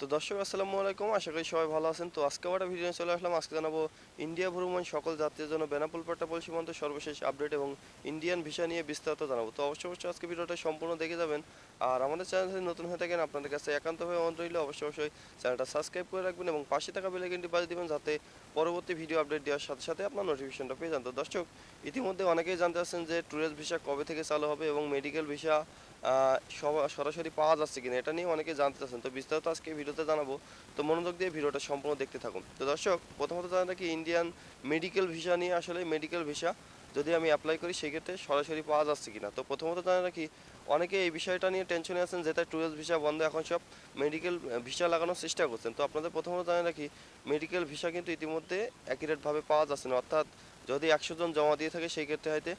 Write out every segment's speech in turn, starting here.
তো দর্শক, আসসালামু আলাইকুম। আশা করি সবাই ভালো আছেন। তো আজকে আবার ভিডিও চলে আসলাম। আজকে জানাব ইন্ডিয়া ভ্রমণ সকল যাত্রীর জন্য বেনাপুল, পেট্টাপল সীমান্ত সর্বশেষ আপডেট এবং ইন্ডিয়ান ভিসা নিয়ে বিস্তারিত জানাব। তো অবশ্যই অবশ্যই আজকে ভিডিওটা সম্পূর্ণ দেখে যাবেন। আর আমাদের চ্যানেল যদি নতুন হয়ে থাকেন, আপনাদের কাছে একান্তভাবে অনুরোধ রইলে, অবশ্যই অবশ্যই চ্যানেলটা সাবস্ক্রাইব করে রাখবেন এবং পাশে থাকা বেলাইকনটি বাজিয়ে দিবেন, যাতে পরবর্তী ভিডিও আপডেট দেওয়ার সাথে সাথে আপনার নোটিফিকেশনটা পেয়ে যান। তো দর্শক, ইতিমধ্যে অনেকেই জানতে চাচ্ছেন যে ট্যুরিস্ট ভিসা কবে থেকে চালু হবে এবং মেডিকেল ভিসা সরাসরি পাওয়া যাচ্ছে কিনা, এটা নিয়ে অনেকে জানতে চাচ্ছেন। তো বিস্তারিত আজকে ভিডিওতে জানাব। তো মনোযোগ দিয়ে ভিডিওটা সম্পূর্ণ দেখতে থাকুন। তো দর্শক, প্রথমত জানা কি ইন্ডিয়ান মেডিকেল ভিসা নিয়ে আসলে মেডিকেল ভিসা যদি আমি অ্যাপ্লাই করি, সেক্ষেত্রে সরাসরি পাওয়া যাচ্ছে কিনা? তো প্রথমত জানা রাখি, অনেকে এই বিষয়টা নিয়ে টেনশনে আছেন যেটা ট্যুরিস্ট ভিসা বন্ধ, এখন সব মেডিকেল ভিসা লাগানোর চেষ্টা করছেন। তো আপনাদের প্রথমত জানা রাখি মেডিকেল ভিসা কিন্তু ইতিমধ্যে অ্যাকিউরেটভাবে পাওয়া যাচ্ছে না। অর্থাৎ যদি একশো জন জমা দিয়ে থাকে সেই ক্ষেত্রে হয়তো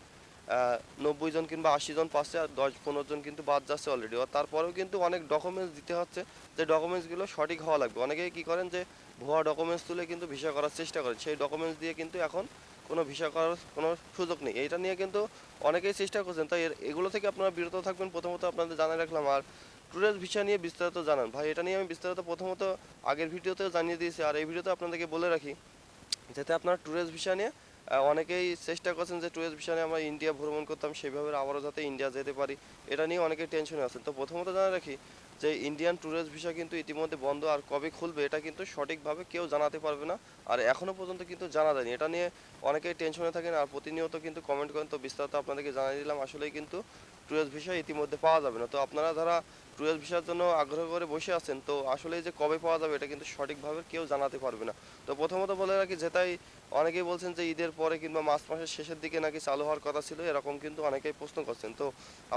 নব্বই জন কিংবা আশি জন পাচ্ছে আর দশ পনেরো জন কিন্তু বাদ যাচ্ছে অলরেডি আর তারপরেও কিন্তু অনেক ডকুমেন্টস দিতে হচ্ছে, যে ডকুমেন্টসগুলো সঠিক হওয়া লাগবে। অনেকেই কী করেন যে, ভুয়া ডকুমেন্টস তুলে কিন্তু ভিসা করার চেষ্টা করেন। সেই ডকুমেন্টস দিয়ে কিন্তু এখন কোনো ভিসা করার কোনো সুযোগ নেই। এটা নিয়ে কিন্তু অনেকেই চেষ্টা করছেন। তাই এগুলো থেকে আপনারা বিরত থাকবেন। প্রথমত আপনাদের জানিয়ে রাখলাম। আর ট্যুরিস্ট ভিসা নিয়ে বিস্তারিত জানান। ভাই, এটা নিয়ে আমি বিস্তারিত প্রথমত আগের ভিডিওতেও জানিয়ে দিয়েছি। আর এই ভিডিওতে আপনাদেরকে বলে রাখি, যাতে আপনারা ট্যুরিস্ট ভিসা নিয়ে অনেকেই চেষ্টা করছেন যে ট্যুরিস্ট ভিসা আমরা ইন্ডিয়া ভ্রমণ করতাম সেইভাবে আবারও যাতে ইন্ডিয়া যেতে পারি। এটা নিয়ে অনেকেই টেনশনে আছেন। তো প্রথমত জানা রাখি যে ইন্ডিয়ান ট্যুরিস্ট ভিসা কিন্তু ইতিমধ্যে বন্ধ আর কবে খুলবে, এটা কিন্তু সঠিকভাবে কেউ জানাতে পারবে না। আর এখনও পর্যন্ত কিন্তু জানা যায়নি। এটা নিয়ে অনেকেই টেনশনে থাকেন। আর প্রতিনিয়ত কিন্তু কমেন্ট করেন। তো বিস্তারিত আপনাদেরকে জানিয়ে দিলাম। আসলেই কিন্তু ট্যুরিস্ট ভিসা ইতিমধ্যে পাওয়া যাবে না। তো আপনারা যারা ট্যুরিস্ট ভিসার জন্য আগ্রহ করে বসে আছেন, তো আসলে যে কবে পাওয়া যাবে এটা কিন্তু সঠিকভাবে কেউ জানাতে পারবে না। তো প্রথমত বলে রাখি, যেটাই অনেকেই বলছেন যে ঈদের পরে কিংবা মার্চ মাসের শেষের দিকে নাকি চালু হওয়ার কথা ছিল, এরকম কিন্তু অনেকেই প্রশ্ন করছেন। তো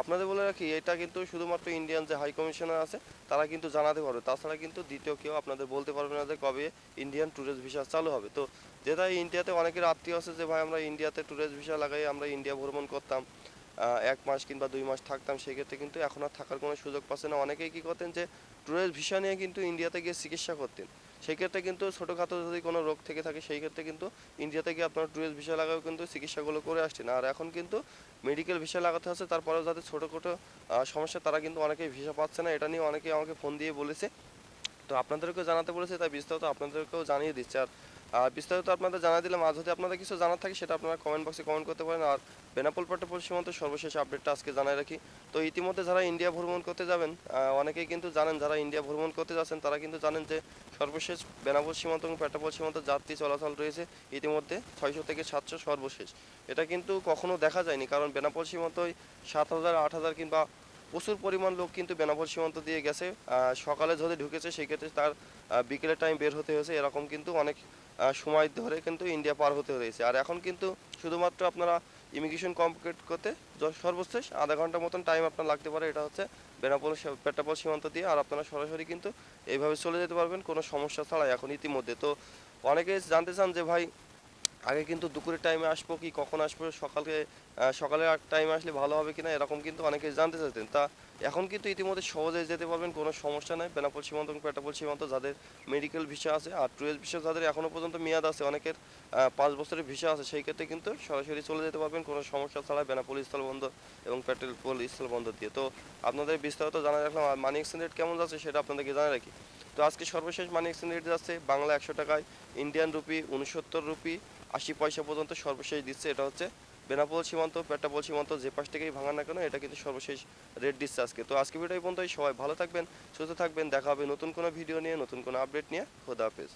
আপনাদের বলে রাখি, এটা কিন্তু শুধুমাত্র ইন্ডিয়ান যে হাই কমিশনার আছে, তারা কিন্তু জানাতে পারবে। তাছাড়া কিন্তু দ্বিতীয় কেউ আপনাদের বলতে পারবে না যে কবে ইন্ডিয়ান ট্যুরিস্ট ভিসা চালু হবে। তো যেটা ইন্ডিয়াতে অনেকের আত্মীয় আছে যে, ভাই, আমরা ইন্ডিয়াতে ট্যুরিস্ট ভিসা লাগাই, আমরা ইন্ডিয়া ভ্রমণ করতাম। এক মাস কিংবা দুই মাস থাকতাম সেক্ষেত্রে কিন্তু এখন আর থাকার কোনো সুযোগ পাচ্ছে না। অনেকেই কী করতেন যে ট্যুরিস্ট ভিসা নিয়ে কিন্তু ইন্ডিয়াতে গিয়ে চিকিৎসা করতেন। সেক্ষেত্রে কিন্তু ছোটোখাটো যদি কোনো রোগ থেকে থাকে সেই ক্ষেত্রে কিন্তু ইন্ডিয়াতে গিয়ে আপনার ট্যুরিস্ট ভিসা লাগাও কিন্তু চিকিৎসাগুলো করে আসছেন আর এখন কিন্তু মেডিকেল ভিসা লাগাতে হচ্ছে তারপরেও যাদের ছোটোখাটো আহ, সমস্যা তারা কিন্তু অনেকেই ভিসা পাচ্ছে না। এটা নিয়ে অনেকেই আমাকে ফোন দিয়ে বলেছে। তো আপনাদেরকেও জানাতে বলেছে, তাই বিস্তারিত আপনাদেরকেও জানিয়ে দিচ্ছে। আর বিস্তারিত আপনাদের জানিয়ে দিলাম, আর যদি আপনাদের কিছু জানার থাকে সেটা আপনারা কমেন্ট বক্সে কমেন্ট করতে পারেন। আর বেনাপোল পাট্টাপোল সীমান্ত সর্বশেষ আপডেটটা আজকে জানাই রাখি। তো ইতিমধ্যে যারা ইন্ডিয়া ভ্রমণ করতে যাবেন অনেকেই কিন্তু জানেন, যারা ইন্ডিয়া ভ্রমণ করতে যাচ্ছেন, তারা কিন্তু জানেন যে সর্বশেষ বেনাপোল সীমান্ত এবং পেটাপোল সীমান্ত যাত্রী চলাচল রয়েছে ইতিমধ্যে ছয়শো থেকে সাতশো সর্বশেষ। এটা কিন্তু কখনো দেখা যায়নি, কারণ বেনাপোল সীমান্তই সাত হাজার, আট হাজার কিংবা প্রচুর পরিমাণ লোক কিন্তু বেনাপোল সীমান্ত দিয়ে গেছে। সকালে যদি ঢুকেছে, সেক্ষেত্রে তার বিকেলের টাইম বের হতে হয়েছে। এরকম কিন্তু অনেক সময় ধরে কিন্তু ইন্ডিয়া পার হতে হয়েছে। আর এখন কিন্তু শুধুমাত্র আপনারা ইমিগ্রেশন কমপ্লিট করতে সর্বশেষ আধা ঘণ্টার মতন টাইম আপনার লাগতে পারে। এটা হচ্ছে বেনাপোল পেট্টাপোল সীমান্ত দিয়ে। আর আপনারা সরাসরি কিন্তু এইভাবে চলে যেতে পারবেন। কোনো সমস্যা ছাড়াই এখন ইতিমধ্যে। তো অনেকে জানতে চান যে ভাই আগে কিন্তু দুপুরের টাইমে আসব কি কখন আসব সকালে আহ, সকালে টাইমে আসলে ভালো হবে কিনা এরকম কিন্তু অনেকে জানতে চাইতেন। তা এখন কিন্তু ইতিমধ্যে সহজে যেতে পারবেন কোনো সমস্যা নাই। বেনাপোল সীমান্ত এবং পেটাপোল সীমান্ত যাদের মেডিকেল ভিসা আছে আর টুয়েলভ ভিসা যাদের এখনও পর্যন্ত মেয়াদ আছে অনেকের পাঁচ বছরের ভিসা আছে সেই ক্ষেত্রে কিন্তু সরাসরি চলে যেতে পারবেন কোনো সমস্যা ছাড়া বেনাপোল স্থলবন্দর এবং পেট্রোল স্থলবন্দর দিয়ে। তো আপনাদের বিস্তারিত জানা রাখলাম আর মানি এক্সচেঞ্জ রেট কেমন যাচ্ছে সেটা আপনাদেরকে জানা রাখি। তো আজকে সর্বশেষ মানি এক্সচেঞ্জ রেট যাচ্ছে বাংলা একশো টাকায় ইন্ডিয়ান রুপি উনসত্তর রুপি আশি পয়সা পর্যন্ত সর্বশেষ দিচ্ছে, এটা হচ্ছে বেনাপোল সীমান্ত পেটাপোল সীমান্ত, যে পাশ থেকেই ভাঙা না কেন, এটা কিন্তু সর্বশেষ রেট দিচ্ছে আজকে। তো আজকে ভিডিও পর্যন্তই, সবাই ভালো থাকবেন, সুস্থ থাকবেন, দেখা হবে নতুন কোনো ভিডিও নিয়ে, নতুন কোনো আপডেট নিয়ে, খোদা হাফেজ।